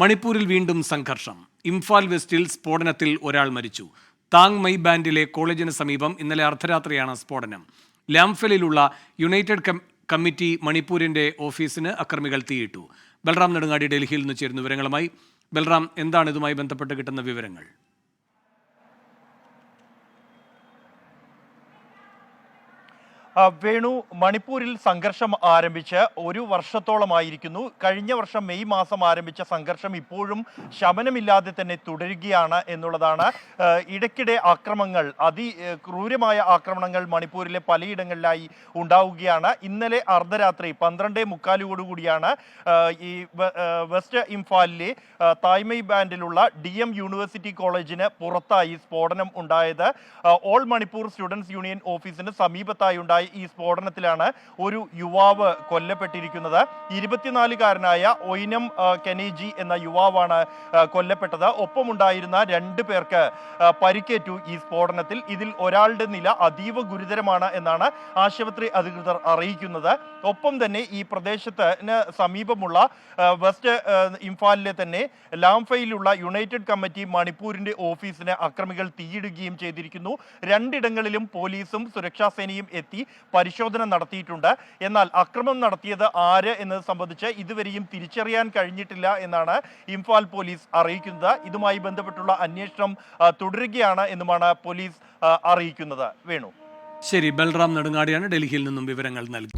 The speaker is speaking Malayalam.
മണിപ്പൂരിൽ വീണ്ടും സംഘർഷം. ഇംഫാൽ വെസ്റ്റിൽ സ്ഫോടനത്തിൽ ഒരാൾ മരിച്ചു. താങ് മൈ ബാൻഡിലെ കോളേജിന് സമീപം ഇന്നലെ അർദ്ധരാത്രിയാണ് സ്ഫോടനം. ലാംഫലിലുള്ള യുണൈറ്റഡ് കമ്മിറ്റി മണിപ്പൂരിന്റെ ഓഫീസിന് അക്രമികൾ തീയിട്ടു. ബൽറാം നെടുങ്ങാടി ഡൽഹിയിൽ നിന്ന് ചേരുന്ന വിവരങ്ങളുമായി. ബൽറാം എന്താണ് ഇതുമായി ബന്ധപ്പെട്ട് കിട്ടുന്ന വിവരങ്ങൾ? വേണു മണിപ്പൂരിൽ സംഘർഷം ആരംഭിച്ച് ഒരു വർഷത്തോളമായിരിക്കുന്നു. കഴിഞ്ഞ വർഷം മെയ് മാസം ആരംഭിച്ച സംഘർഷം ഇപ്പോഴും ശമനമില്ലാതെ തന്നെ തുടരുകയാണ് എന്നുള്ളതാണ്. ഇടയ്ക്കിടെ ആക്രമങ്ങൾ അതി ക്രൂരമായ ആക്രമണങ്ങൾ മണിപ്പൂരിലെ പലയിടങ്ങളിലായി ഉണ്ടാവുകയാണ്. ഇന്നലെ അർദ്ധരാത്രി പന്ത്രണ്ടേ മുക്കാലോടുകൂടിയാണ് ഈ വെസ്റ്റ് ഇംഫാലിലെ തായ്മൈ ബാൻഡിലുള്ള ഡി എം യൂണിവേഴ്സിറ്റി കോളേജിന് പുറത്തായി സ്ഫോടനം ഉണ്ടായത്. ഓൾ മണിപ്പൂർ സ്റ്റുഡൻസ് യൂണിയൻ ഓഫീസിന് സമീപത്തായി ഉണ്ടായ ഈ സ്ഫോടനത്തിലാണ് ഒരു യുവാവ് കൊല്ലപ്പെട്ടിരിക്കുന്നത്. ഇരുപത്തിനാലുകാരനായ ഒയിനം കെനേജി എന്ന യുവാവാണ് കൊല്ലപ്പെട്ടത്. ഒപ്പമുണ്ടായിരുന്ന രണ്ട് പേർക്ക് പരിക്കേറ്റു ഈ സ്ഫോടനത്തിൽ. ഇതിൽ ഒരാളുടെ നില അതീവ ഗുരുതരമാണ് എന്നാണ് ആശുപത്രി അധികൃതർ അറിയിക്കുന്നത്. ഒപ്പം തന്നെ ഈ പ്രദേശത്തിന് സമീപമുള്ള വെസ്റ്റ് ഇംഫാലിലെ തന്നെ ലാംഫയിലുള്ള യുണൈറ്റഡ് കമ്മിറ്റി മണിപ്പൂരിന്റെ ഓഫീസിന് അക്രമികൾ തീയിടുകയും ചെയ്തിരിക്കുന്നു. രണ്ടിടങ്ങളിലും പോലീസും സുരക്ഷാ സേനയും എത്തി. പരിശോധന നടത്തിയിട്ടുണ്ട്. എന്നാൽ അക്രമം നടത്തിയത് ആര് എന്നത് സംബന്ധിച്ച് ഇതുവരെയും തിരിച്ചറിയാൻ കഴിഞ്ഞിട്ടില്ല എന്നാണ് ഇംഫാൽ പോലീസ് അറിയിക്കുന്നത്. ഇതുമായി ബന്ധപ്പെട്ടുള്ള അന്വേഷണം തുടരുകയാണ് എന്നുമാണ് പോലീസ് അറിയിക്കുന്നത്. വേണു. ശരി ബൽറാം നെടുങ്ങാടിയാണ് ഡൽഹിയിൽ നിന്നും വിവരങ്ങൾ നൽകി.